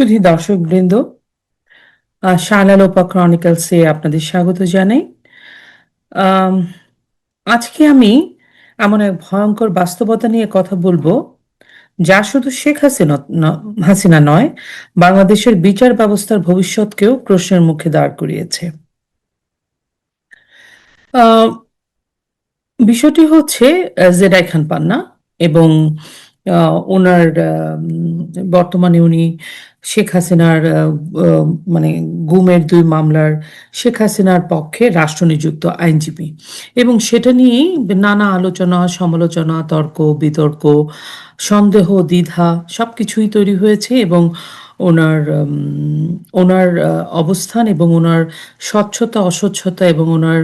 শুধু দর্শক বৃন্দ শালালোপা ক্রনিকলসে আপনাদের স্বাগত জানাই। আজকে আমি এমন এক ভয়ঙ্কর বাস্তবতা নিয়ে কথা বলব, যা শুধু শেখ হাসিনা হাসিনা নয়, বাংলাদেশের বিচার ব্যবস্থার ভবিষ্যৎকেও প্রশ্নের মুখে দাঁড় করিয়েছে। বিষয়টি হচ্ছে জেডাই খান পান্না এবং ওনার বর্তমানে উনি শেখ হাসিনার মানে গুমের দুই মামলার শেখ হাসিনার পক্ষে রাষ্ট্রনিযুক্ত আইনজীবী। এবং সেটা নিয়েই নানা আলোচনা, সমালোচনা, তর্ক, বিতর্ক, সন্দেহ, দ্বিধা সবকিছুই তৈরি হয়েছে এবং ওনার ওনার অবস্থান এবং ওনার স্বচ্ছতা, অস্বচ্ছতা এবং ওনার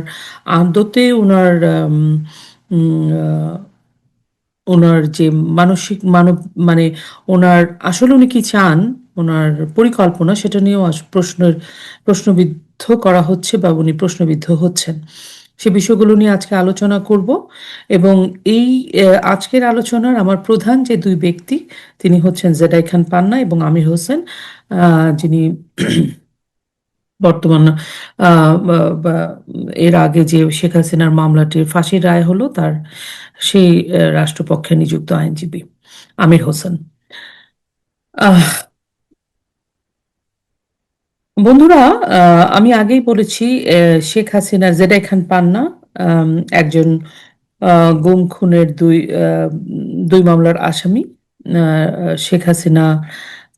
আদতে ওনার ওনার যে মানসিক মানব মানে ওনার আসলে উনি কি চান ওনার পরিকল্পনা সেটা নিয়েও প্রশ্নের প্রশ্নবিদ্ধ করা হচ্ছে বা উনি প্রশ্নবিদ্ধ হচ্ছেন। সে বিষয়গুলো নিয়ে আজকে আলোচনা করব এবং এই আজকের আলোচনার আমার প্রধান যে দুই ব্যক্তি তিনি হচ্ছেন জেডাই খান পান্না এবং আমির হোসেন যিনি বর্তমান এর আগে যে শেখ হাসিনার মামলাটির ফাঁসির রায় হলো তার সেই রাষ্ট্রপক্ষে নিযুক্ত আইনজীবী আমির হোসেন। আহ, বন্ধুরা আমি আগেই বলেছি শেখ হাসিনা জেডাই খান পান্না একজন গুম খুনের দুই দুই মামলার আসামি শেখ হাসিনা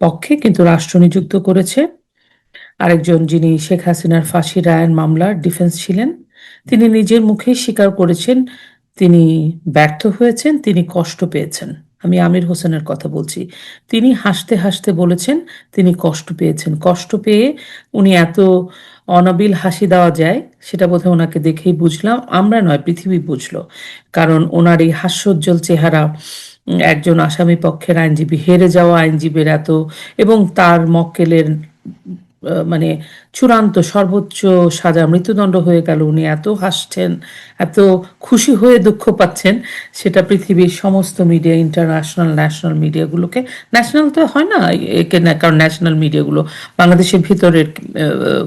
পক্ষে, কিন্তু রাষ্ট্র নিযুক্ত করেছে। আরেকজন যিনি শেখ হাসিনার ফাঁসি রায়ের মামলার ডিফেন্স ছিলেন, তিনি নিজের মুখেই স্বীকার করেছেন, তিনি ব্যর্থ হয়েছেন, তিনি কষ্ট পেয়েছেন। আমি আমির হোসেনের কথা বলছি। তিনি হাসতে হাসতে বলেছেন, তিনি কষ্ট পেয়েছেন। কষ্ট পেয়ে উনি এত অনাবিল হাসি দেওয়া যায়, সেটা বোধহয় ওনাকে দেখেই বুঝলাম। আমরা নয়, পৃথিবী বুঝলো। কারণ ওনার এই হাস্যোজ্জ্বল চেহারা একজন আসামি পক্ষের আইনজীবী, হেরে যাওয়া আইনজীবীর এত, এবং তার মক্কেলের মানে চূড়ান্ত সর্বোচ্চ সাজা মৃত্যুদণ্ড হয়ে গেল। উনি এত হাসছেন, এত খুশি হয়ে দুঃখ পাচ্ছেন, সেটা পৃথিবীর সমস্ত মিডিয়া ইন্টারন্যাশনাল ন্যাশনাল মিডিয়াগুলোকে ন্যাশনাল তো হয় না, একে কারণ ন্যাশনাল মিডিয়াগুলো বাংলাদেশের ভিতরের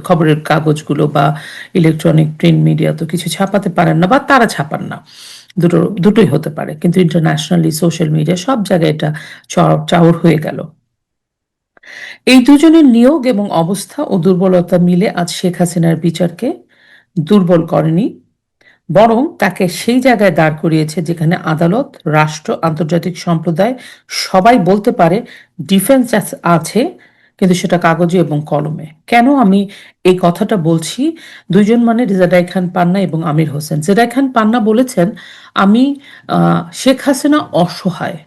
খবরের কাগজগুলো বা ইলেকট্রনিক প্রিন্ট মিডিয়া তো কিছু ছাপাতে পারেন না বা তারা ছাপান না। দুটো, দুটোই হতে পারে, কিন্তু ইন্টারন্যাশনালি সোশ্যাল মিডিয়া সব জায়গায় এটা চাউর হয়ে গেল। এই দুজনের নিয়োগ এবং অবস্থা ও দুর্বলতা মিলে আজ শেখ হাসিনার বিচারকে দুর্বল করেনি, বরং তাকে সেই জায়গায় দাঁড় করিয়েছে যেখানে আদালত, রাষ্ট্র, আন্তর্জাতিক সম্প্রদায় সবাই বলতে পারে ডিফেন্স আছে, কিন্তু সেটা কাগজে এবং কলমে। কেন আমি এই কথাটা বলছি? দুজন মানে জেদাই খান পান্না এবং আমির হোসেন। জেদাই খান পান্না বলেছেন, আমি শেখ হাসিনা অসহায়।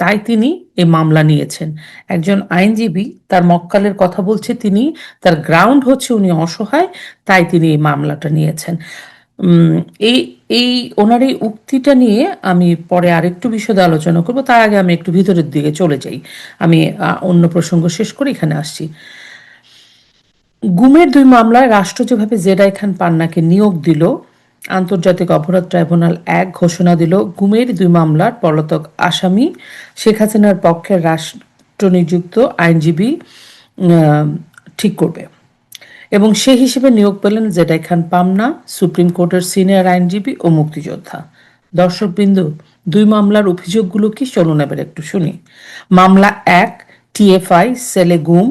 তাই তিনি এই মামলা নিয়েছেন। একজন আইনজীবী তার মক্কালের কথা বলছে তিনি, তার গ্রাউন্ড হচ্ছে উনি অসহায়, তাই তিনি এই মামলাটা নিয়েছেন। এই এই ওনার এই উক্তিটা নিয়ে আমি পরে আরেকটু বিশদে আলোচনা করব, তার আগে আমি একটু ভিতরের দিকে চলে যাই। আমি অন্য প্রসঙ্গ শেষ করে এখানে আসছি। গুমের দুই মামলায় রাষ্ট্র যেভাবে জেডাই খান পান্নাকে নিয়োগ দিল আন্তর্জাতিক অপরাধ ট্রাইব্যুনাল এক ঘোষণা দিল, গুমের দুই মামলার পলাতক আসামি শেখ হাসিনার পক্ষে রাষ্ট্র নিযুক্ত আইনজীবী ঠিক করবে। এবং সে হিসেবে নিয়োগ পেলেন জেডাই খান পামনা, সুপ্রিম কোর্টের সিনিয়র আইনজীবী ও মুক্তিযোদ্ধা। দর্শকবৃন্দ, দুই মামলার অভিযোগগুলো কি চলুন এবার একটু শুনি। মামলা এক, টিএফআই, সেলে গুম,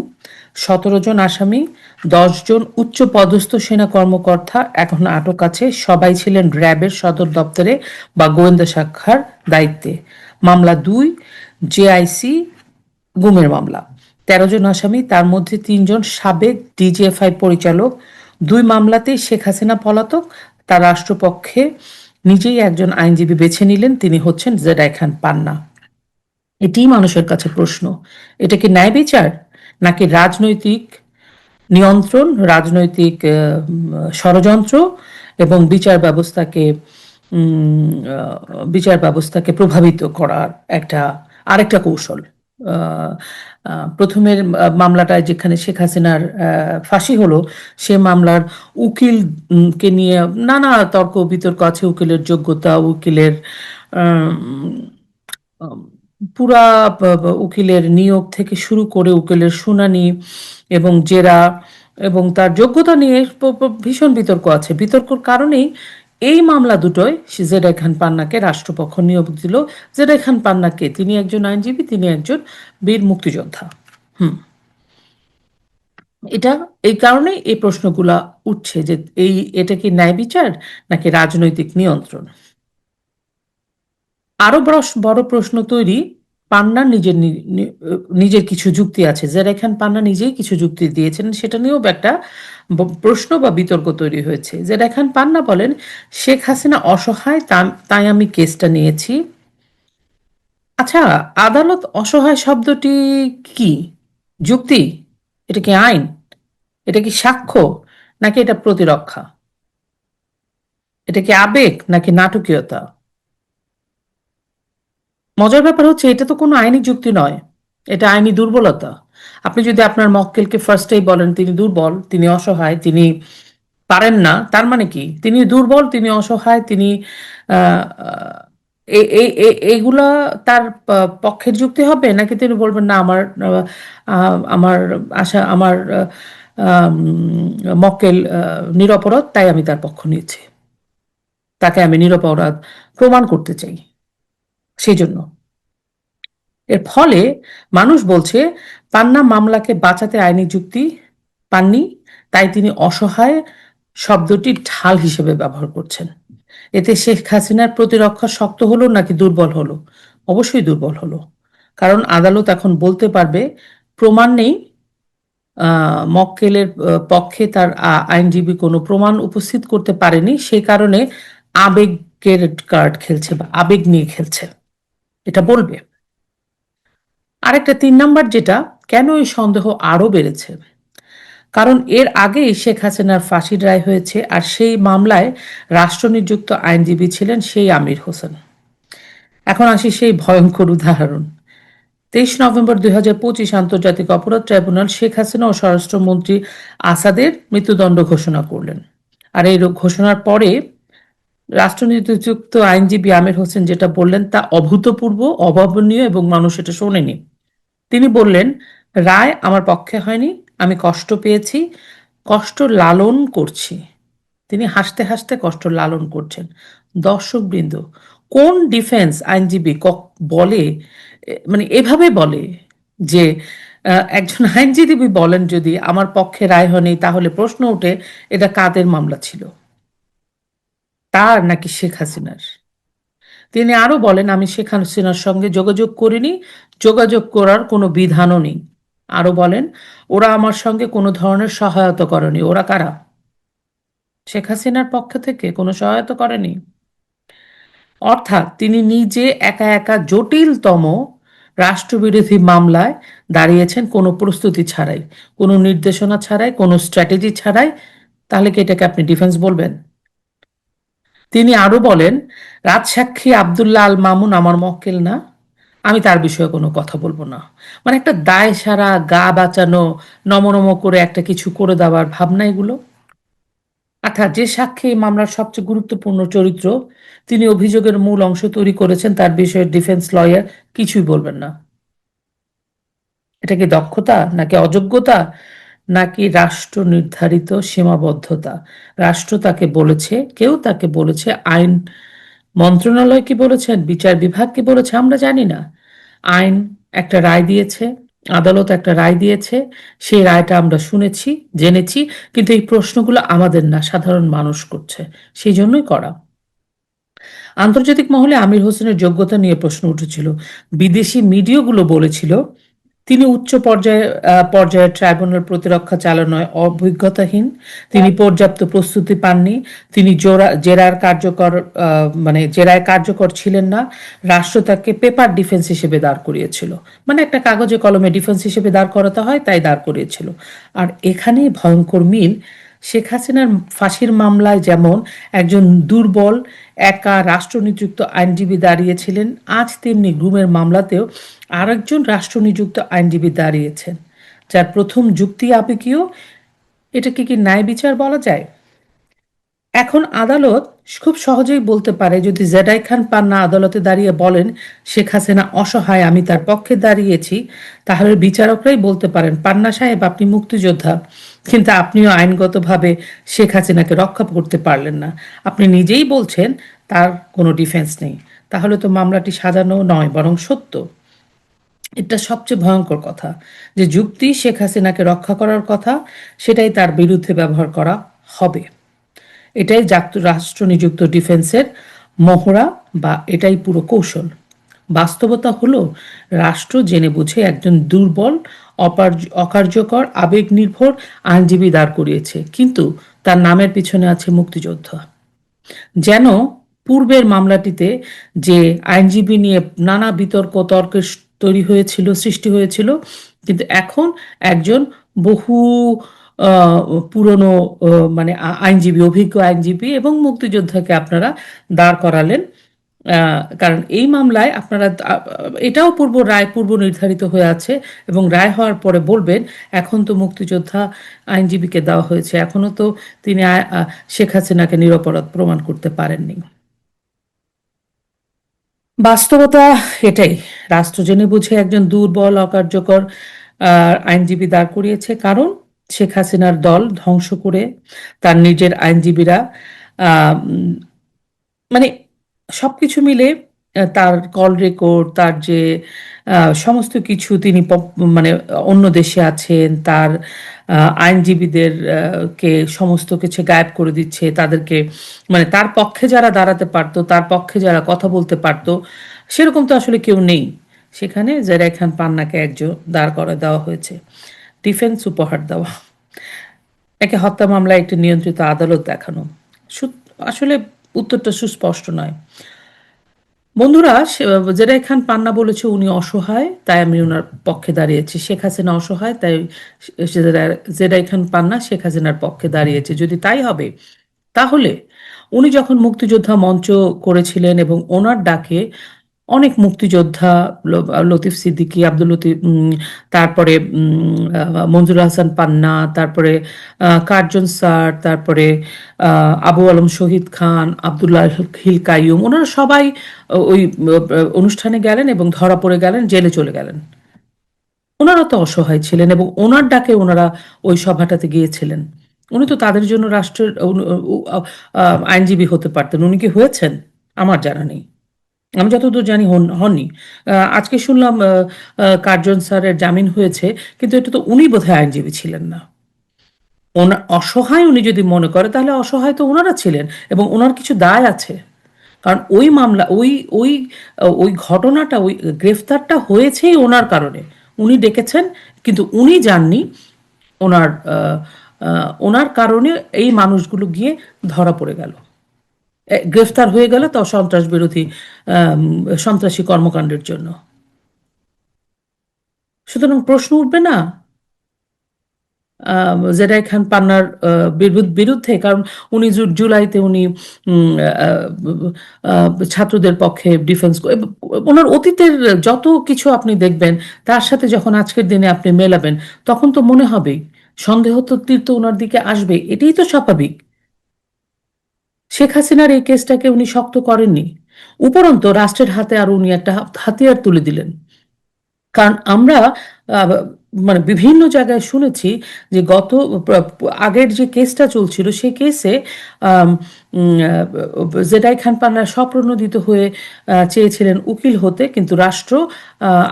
সতেরো জন আসামি দশ জন উচ্চ পদস্থ সেনা কর্মকর্তা এখন আটক আছে। সবাই ছিলেন র্যাবের সদর দপ্তরে বা গোয়েন্দা শাখার দায়িত্বে। মামলা দুই, জেআইসি, গুমের মামলা। তেরো জন আসামি, তার মধ্যে তিনজন সাবেক ডিজিএফআই পরিচালক। দুই মামলাতেই শেখ হাসিনা পলাতক। তার রাষ্ট্রপক্ষে নিজেই একজন আইনজীবী বেছে নিলেন। তিনি হচ্ছেন জেডাই খান পান্না। এটিই মানুষের কাছে প্রশ্ন, এটা কি ন্যায় বিচার নাকি রাজনৈতিক নিয়ন্ত্রণ রাজনৈতিক ষড়যন্ত্র এবং বিচার ব্যবস্থাকে বিচার ব্যবস্থাকে প্রভাবিত করার একটা আরেকটা কৌশল। প্রথমের মামলাটায় যেখানে শেখ হাসিনার ফাঁসি হলো সে মামলার উকিল উম, কে নিয়ে নানা তর্ক বিতর্ক আছে উকিলের যোগ্যতা উকিলের পুরা উকিলের নিয়োগ থেকে শুরু করে উকিলের শুনানি এবং জেরা এবং তার যোগ্যতা নিয়ে ভীষণ বিতর্ক আছে। বিতর্কর কারণেই এই মামলা দুটোয় জেডাই খান পান্নাকে রাষ্ট্রপক্ষ নিয়োগ দিল। জেডাই খান পান্নাকে তিনি একজন আইনজীবী, তিনি একজন বীর মুক্তিযোদ্ধা। হুম। এটা, এই কারণেই এই প্রশ্নগুলা উঠছে যে এই, এটা কি ন্যায় বিচার নাকি রাজনৈতিক নিয়ন্ত্রণ? আরও বড় বড় প্রশ্ন তৈরি পান্নার নিজের নিজের কিছু যুক্তি আছে। যারা এখান পান্না নিজেই কিছু যুক্তি দিয়েছেন, সেটা নিয়েও একটা প্রশ্ন বা বিতর্ক তৈরি হয়েছে। যারা এখান পান্না বলেন, শেখ হাসিনা অসহায় তাই আমি কেসটা নিয়েছি। আচ্ছা আদালত অসহায় শব্দটি কি? যুক্তি? এটা কি আইন? এটা কি সাক্ষ্য? নাকি এটা প্রতিরক্ষা? এটা কি আবেগ? নাকি নাটকীয়তা? মজার ব্যাপার হচ্ছে এটা তো কোনো আইনি যুক্তি নয়। এটা আইনি দুর্বলতা। আপনি যদি আপনার মক্কেলকে ফার্স্টেই বলেন তিনি দুর্বল তিনি অসহায় তিনি পারেন না তার মানে কি? তিনি দুর্বল তিনি অসহায় তিনি আহ, আহ, এ- এ- এ- এগুলা তার পক্ষের যুক্তি হবে? নাকি তিনি বলবেন না আমার আমার আশা আমার মক্কেল নিরপরাধ তাই আমি তার পক্ষ নিয়েছি। তাকে আমি নিরপরাধ প্রমাণ করতে চাই। সেই জন্য এর ফলে মানুষ বলছে, পান্না মামলাকে বাঁচাতে আইনি যুক্তি পাননি, তাই তিনি অসহায় শব্দটি ঢাল হিসেবে ব্যবহার করছেন। এতে শেখ হাসিনার প্রতিরক্ষা শক্ত হলো নাকি দুর্বল হলো? অবশ্যই দুর্বল হলো। কারণ আদালত এখন বলতে পারবে, প্রমাণ নেই। মক্কেলের পক্ষে তার আইনজীবী কোনো প্রমাণ উপস্থিত করতে পারেনি। সেই কারণে আবেগের কার্ড খেলছে বা আবেগ নিয়ে খেলছে এটা বলবে। আরেকটা তিন নাম্বার যেটা, কেন এই সন্দেহ আরও বেড়েছে? কারণ এর আগেই শেখ হাসিনার ফাঁসির রায় হয়েছে আর সেই মামলায় রাষ্ট্রনিযুক্ত আইনজীবী ছিলেন সেই আমির হোসেন। এখন আসি সেই ভয়ঙ্কর উদাহরণ। তেইশ নভেম্বর দুই হাজার পঁচিশ আন্তর্জাতিক অপরাধ ট্রাইব্যুনাল শেখ হাসিনা ও স্বরাষ্ট্রমন্ত্রী আসাদের মৃত্যুদণ্ড ঘোষণা করলেন। আর এই ঘোষণার পরে রাষ্ট্রনিযুক্ত আইনজীবী আমির হোসেন যেটা বললেন, তা অভূতপূর্ব, অভাবনীয় এবং মানুষ এটা শোনেনি। তিনি বললেন, রায় আমার পক্ষে হয়নি, আমি কষ্ট পেয়েছি, কষ্ট লালন করছি। তিনি হাসতে হাসতে কষ্ট লালন করছেন। দর্শকবৃন্দ, কোন ডিফেন্স আইনজীবী বলে মানে এভাবে বলে যে একজন আইনজীবী বলেন যদি, আমার পক্ষে রায় হয়নি, তাহলে প্রশ্ন ওঠে, এটা কাদের মামলা ছিল? তার নাকি শেখ হাসিনার? তিনি আরও বলেন, আমি শেখ হাসিনার সঙ্গে যোগাযোগ করিনি, যোগাযোগ করার কোনো বিধানও নেই। আরও বলেন, ওরা আমার সঙ্গে কোনো ধরনের সহায়তা করেনি। ওরা কারা? শেখ হাসিনার পক্ষ থেকে কোনো সহায়তা করেনি? অর্থাৎ তিনি নিজে একা একা জটিলতম রাষ্ট্রবিরোধী মামলায় দাঁড়িয়েছেন কোনো প্রস্তুতি ছাড়াই, কোনো নির্দেশনা ছাড়াই, কোনো স্ট্র্যাটেজি ছাড়াই। তাহলে কি এটাকে আপনি ডিফেন্স বলবেন? তিনি আরও বলেন রাজসাক্ষী আব্দুল্লাহ আল মামুন আমার মক্কেল না। আমি তার বিষয়ে কোনো কথা বলব না। মানে একটা দায় সারা, গা বাঁচানো, নমনম করে একটা কিছু করে দেওয়ার ভাবনা এগুলো। অর্থাৎ যে সাক্ষী মামলার সবচেয়ে গুরুত্বপূর্ণ চরিত্র, তিনি অভিযোগের মূল অংশ তৈরি করেছেন, তার বিষয়ে ডিফেন্স লয়ার কিছুই বলবেন না। এটা কি দক্ষতা নাকি অযোগ্যতা? নাকি রাষ্ট্র নির্ধারিত সীমাবদ্ধতা? রাষ্ট্র তাকে বলেছে, কেউ তাকে বলেছে, আইন মন্ত্রণালয় কি বলেছেন বিচার বিভাগ কি বলেছে, আমরা জানি না। আইন একটা রায় দিয়েছে, আদালত একটা রায় দিয়েছে, সেই রায়টা আমরা শুনেছি, জেনেছি, কিন্তু এই প্রশ্নগুলো আমাদের না, সাধারণ মানুষ করছে, সেই জন্যই করা। আন্তর্জাতিক মহলে আমির হোসেনের যোগ্যতা নিয়ে প্রশ্ন উঠেছিল। বিদেশি মিডিয়াগুলো বলেছিল তিনি উচ্চ পর্যায়ে আহ, পর্যায়ের ট্রাইব্যুনাল প্রতিরক্ষা চালানোয় অভিজ্ঞতাহীন। তিনি পর্যাপ্ত প্রস্তুতি পাননি। তিনি জোরা জেরার কার্যকর মানে জেরায় কার্যকর ছিলেন না। রাষ্ট্র তাকে পেপার ডিফেন্স হিসেবে দাঁড় করিয়েছিল। মানে একটা কাগজে কলমে ডিফেন্স হিসেবে দাঁড় করাতে হয় তাই দাঁড় করিয়েছিল। আর এখানেই ভয়ঙ্কর মিল শেখ হাসিনার ফাঁসির মামলায় যেমন একজন দুর্বল একা রাষ্ট্রনিযুক্ত আইনজীবী দাঁড়িয়েছিলেন। আজ তেমনি গ্রুমের মামলাতেও আরেকজন রাষ্ট্রনিযুক্ত আইনজীবী দাঁড়িয়েছেন। যার প্রথম যুক্তি আবেগীয় এটাকে কি ন্যায় বিচার বলা যায়? এখন আদালত খুব সহজেই বলতে পারে, যদি জেডাই খান পান্না আদালতে দাঁড়িয়ে বলেন, শেখ হাসিনা অসহায়, আমি তার পক্ষে দাঁড়িয়েছি, তাহলে বিচারকরাই বলতে পারেন, পান্না সাহেব, আপনি মুক্তিযোদ্ধা। কিন্তু আপনিও আইনগতভাবে শেখ হাসিনাকে রক্ষা করতে পারলেন না। আপনি নিজেই বলছেন, তার কোনো ডিফেন্স নেই। তাহলে তো মামলাটি সাজানো নয়, বরং সত্য। এটা সবচেয়ে ভয়ঙ্কর কথা, যে যুক্তি শেখ হাসিনাকে রক্ষা করার কথা, সেটাই তার বিরুদ্ধে ব্যবহার করা হবে। এটাই রাষ্ট্র নিযুক্ত ডিফেন্সের মহড়া বা এটাই পুরো কৌশল। বাস্তবতা হলো, রাষ্ট্র জেনে বুঝে একজন দুর্বল অকার্যকর আবেগ নির্ভর আইনজীবী দাঁড় করিয়েছে। কিন্তু তার নামের পিছনে আছে মুক্তিযোদ্ধা। যেন পূর্বের মামলাটিতে যে আইনজীবী নিয়ে নানা বিতর্ক, তর্কের তৈরি হয়েছিল, সৃষ্টি হয়েছিল, কিন্তু এখন একজন বহু পুরনো মানে আইনজীবী, অভিজ্ঞ আইনজীবী এবং মুক্তিযোদ্ধাকে আপনারা দাঁড় করালেন কারণ এই মামলায় আপনারা এটাও পূর্ব রায় পূর্ব নির্ধারিত হয়ে আছে এবং রায় হওয়ার পরে বলবেন, এখন তো মুক্তিযোদ্ধা আইনজীবীকে দেওয়া হয়েছে, এখনও তো তিনি শেখ হাসিনাকে নিরপরাধ প্রমাণ করতে পারেননি। বাস্তবতা এটাই রাষ্ট্র জেনে বুঝে একজন দুর্বল, অকার্যকর আইনজীবী দাঁড় করিয়েছে, কারণ শেখ হাসিনার দল ধ্বংস করে তার নিজের আইনজীবীরা মানে সবকিছু মিলে তার কল রেকর্ড তার যে সমস্ত কিছু তিনি মানে অন্য দেশে আছেন, তার আইনজীবীদের কে সমস্ত কিছু গায়েব করে দিচ্ছে, তাদেরকে মানে তার পক্ষে যারা দাঁড়াতে পারতো, তার পক্ষে যারা কথা বলতে পারতো, সেরকম তো আসলে কেউ নেই। সেখানে জেরাই খান পান্নাকে একজন দাঁড় করে দেওয়া হয়েছে ডিফেন্স উপহার দেওয়া। একে হত্যা মামলায় একটি নিয়ন্ত্রিত আদালত দেখানো। আসলে উত্তরটা সুস্পষ্ট নয়। বন্ধুরা জেরাই খান পান্না বলেছে উনি অসহায়, তাই আমি ওনার পক্ষে দাঁড়িয়েছি। শেখ হাসিনা অসহায়, তাই জেরাই খান পান্না শেখ হাসিনার পক্ষে দাঁড়িয়েছে। যদি তাই হবে, তাহলে উনি যখন মুক্তিযোদ্ধা মঞ্চ করেছিলেন এবং ওনার ডাকে অনেক মুক্তিযোদ্ধা লতিফ সিদ্দিকী, আব্দুল লতিফ তারপরে মঞ্জুর হাসান পান্না, তারপরে কার্জন স্যার, তারপরে আবু আলম শহীদ খান, আবদুল্লাহ হিল কাইয়ুম, ওনারা সবাই ওই অনুষ্ঠানে গেলেন এবং ধরা পড়ে গেলেন, জেলে চলে গেলেন। ওনারা তো অসহায় ছিলেন এবং ওনার ডাকে ওনারা ওই সভাটাতে গিয়েছিলেন। উনি তো তাদের জন্য রাষ্ট্রের আইনজীবী হতে পারতেন। উনি কি হয়েছেন? আমার জানা নেই। আমি যতদূর জানি হন- হননি। আজকে শুনলাম কার্জন স্যারের জামিন হয়েছে, কিন্তু এটা তো উনি বোধহয় আইনজীবী ছিলেন না। ওনার অসহায় উনি যদি মনে করে, তাহলে অসহায় তো ওনারা ছিলেন, এবং ওনার কিছু দায় আছে। কারণ ওই মামলা, ওই ওই ওই ঘটনাটা, ওই গ্রেফতারটা হয়েছেই ওনার কারণে। উনি ডেকেছেন, কিন্তু উনি যাননি ওনার ওনার কারণে এই মানুষগুলো গিয়ে ধরা পড়ে গেল। গ্রেফতার হয়ে গেল তাও সন্ত্রাস বিরোধী সন্ত্রাসী কর্মকাণ্ডের জন্য। সুতরাং প্রশ্ন উঠবে না জেডাই খান পান্নার বিরুদ্ধে কারণ উনি জুলাইতে উনি ছাত্রদের পক্ষে ডিফেন্স ওনার অতীতের যত কিছু আপনি দেখবেন, তার সাথে যখন আজকের দিনে আপনি মেলাবেন, তখন তো মনে হবেই, সন্দেহ তো তীর্থ ওনার দিকে আসবে এটাই তো স্বাভাবিক। শেখ হাসিনার এই কেসটাকে উনি শক্ত করেননি। উপরন্ত রাষ্ট্রের হাতে আর উনি একটা হাতিয়ার তুলে দিলেন। কারণ আমরা মানে বিভিন্ন জায়গায় শুনেছি যে গত, আগের যে কেসটা চলছিল, সেই কেসে জেডাই খান পান্না স্বপ্রণোদিত হয়ে চেয়েছিলেন উকিল হতে, কিন্তু রাষ্ট্র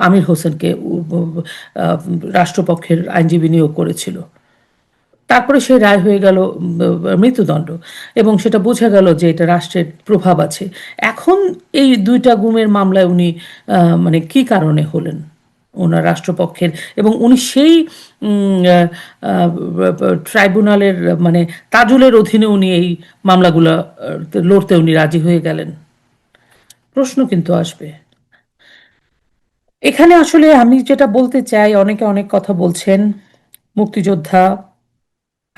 আমির হোসেনকে রাষ্ট্রপক্ষের আইনজীবী নিয়োগ করেছিল। তারপরে সেই রায় হয়ে গেল মৃত্যুদণ্ড। এবং সেটা বোঝা গেল যে এটা রাষ্ট্রের প্রভাব আছে। এখন এই দুইটা গুমের মামলায় উনি মানে কি কারণে হলেন ওনার রাষ্ট্রপক্ষের? এবং উনি সেই ট্রাইব্যুনালের মানে তাজুলের অধীনে উনি এই মামলাগুলো লড়তে উনি রাজি হয়ে গেলেন? প্রশ্ন কিন্তু আসবে। এখানে আসলে আমি যেটা বলতে চাই, অনেকে অনেক কথা বলছেন, মুক্তিযোদ্ধা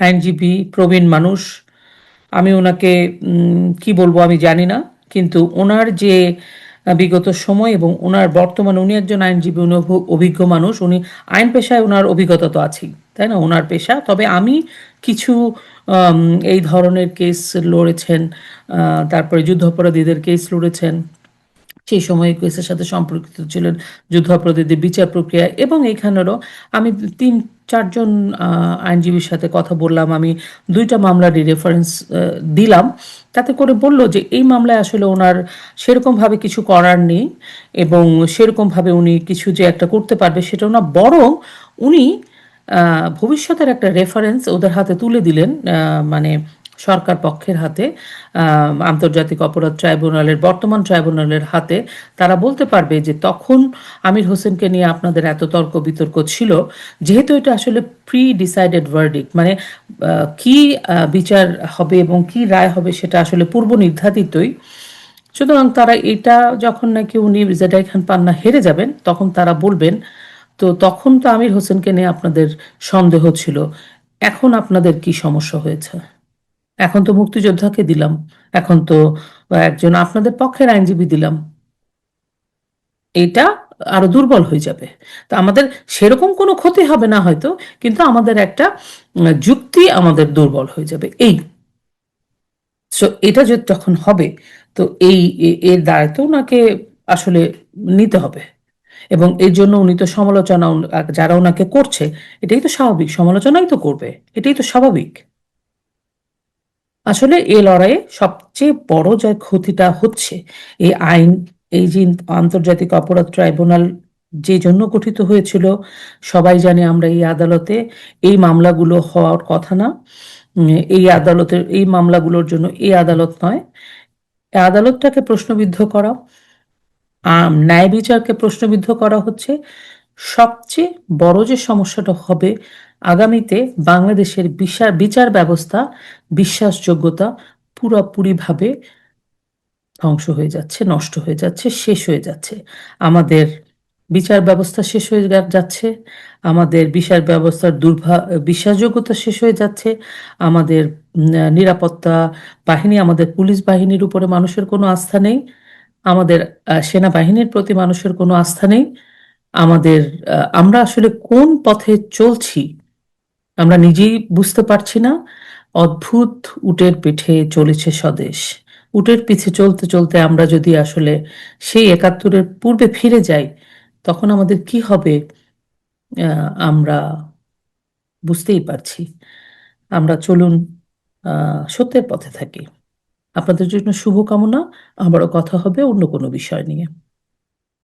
আইনজীবী, প্রবীণ মানুষ। আমি ওনাকে কি বলব আমি জানি না, কিন্তু ওনার যে বিগত সময় এবং ওনার বর্তমান উনি একজন আইনজীবী, উনি অভিজ্ঞ মানুষ, উনি আইন পেশায় ওনার অভিজ্ঞতা তো আছেই, তাই না? ওনার পেশা। তবে আমি কিছু এই ধরনের কেস লড়েছেন তারপরে যুদ্ধাপরাধীদের কেস লড়েছেন। সেই সময় কেসের সাথে সম্পর্কিত ছিলেন যুদ্ধাপরাধীদের বিচার প্রক্রিয়া এবং এখানেরও আমি তিন চারজন আইনজীবীর সাথে কথা বললাম, আমি দুইটা মামলারই রেফারেন্স দিলাম। তাতে করে বলল যে এই মামলায় আসলে ওনার সেরকমভাবে কিছু করার নেই এবং সেরকমভাবে উনি কিছু যে একটা করতে পারবে সেটা না, বরং উনি ভবিষ্যতের একটা রেফারেন্স ওদের হাতে তুলে দিলেন মানে সরকার পক্ষের হাতে আন্তর্জাতিক অপরাধ ট্রাইব্যুনালের, বর্তমান ট্রাইব্যুনালের হাতে, তারা বলতে পারবে যে তখন আমির হোসেনকে নিয়ে আপনাদের এত তর্ক বিতর্ক ছিল, যেহেতু এটা আসলে প্রি ডিসাইডেড ভার্ডিক্ট মানে কি বিচার হবে এবং কি রায় হবে সেটা আসলে পূর্ব নির্ধারিতই। সুতরাং তারা এটা যখন নাকি উনি জেডাই খান পান্না হেরে যাবেন, তখন তারা বলবেন, তো তখন তো আমির হোসেনকে নিয়ে আপনাদের সন্দেহ ছিল, এখন আপনাদের কি সমস্যা হয়েছে? এখন তো মুক্তিযোদ্ধাকে দিলাম। এখন তো একজন আপনাদের পক্ষের আইনজীবী দিলাম। এটা আরও দুর্বল হয়ে যাবে। তো আমাদের সেরকম কোনো ক্ষতি হবে না হয়তো, কিন্তু আমাদের একটা যুক্তি আমাদের দুর্বল হয়ে যাবে। এই। সো এটা যদি তখন হবে, তো এই এর দায় তো ওনাকে আসলে নিতে হবে। এবং এর জন্য উনি তো সমালোচনা, যারা ওনাকে করছে, এটাই তো স্বাভাবিক। সমালোচনাই তো করবে। এটাই তো স্বাভাবিক। আসলে এ লড়াইয়ে সবচেয়ে বড় যে ক্ষতিটা হচ্ছে, এই আইন, এই যে আন্তর্জাতিক অপরাধ ট্রাইব্যুনাল যে জন্য গঠিত হয়েছিল, সবাই জানে আমরা এই আদালতে এই মামলাগুলো হওয়ার কথা না। এই আদালতের এই মামলাগুলোর জন্য এই আদালত নয়। আদালতটাকে প্রশ্নবিদ্ধ করা ন্যায় বিচারকে প্রশ্নবিদ্ধ করা হচ্ছে। সবচেয়ে বড় যে সমস্যাটা হবে আগামীতে বাংলাদেশের বিচার বিচার ব্যবস্থা বিশ্বাসযোগ্যতা পুরোপুরিভাবে ধ্বংস হয়ে যাচ্ছে, নষ্ট হয়ে যাচ্ছে, শেষ হয়ে যাচ্ছে। আমাদের বিচার ব্যবস্থা শেষ হয়ে যাচ্ছে, আমাদের বিচার ব্যবস্থার দুর্ভা, বিশ্বাসযোগ্যতা শেষ হয়ে যাচ্ছে, আমাদের নিরাপত্তা বাহিনী, আমাদের পুলিশ বাহিনীর উপরে মানুষের কোনো আস্থা নেই, আমাদের সেনাবাহিনীর প্রতি মানুষের কোনো আস্থা নেই, আমাদের আমরা আসলে কোন পথে চলছি আমরা নিজেই বুঝতে পারছি না, অদ্ভুত উটের পিঠে চলেছে স্বদেশ। উটের পিছে চলতে চলতে আমরা যদি আসলে সেই একাত্তরের পূর্বে ফিরে যাই, তখন আমাদের কি হবে আমরা বুঝতেই পারছি। আমরা চলুন সত্যের পথে থাকি। আপনাদের জন্য শুভকামনা। আবারও কথা হবে অন্য কোনো বিষয় নিয়ে।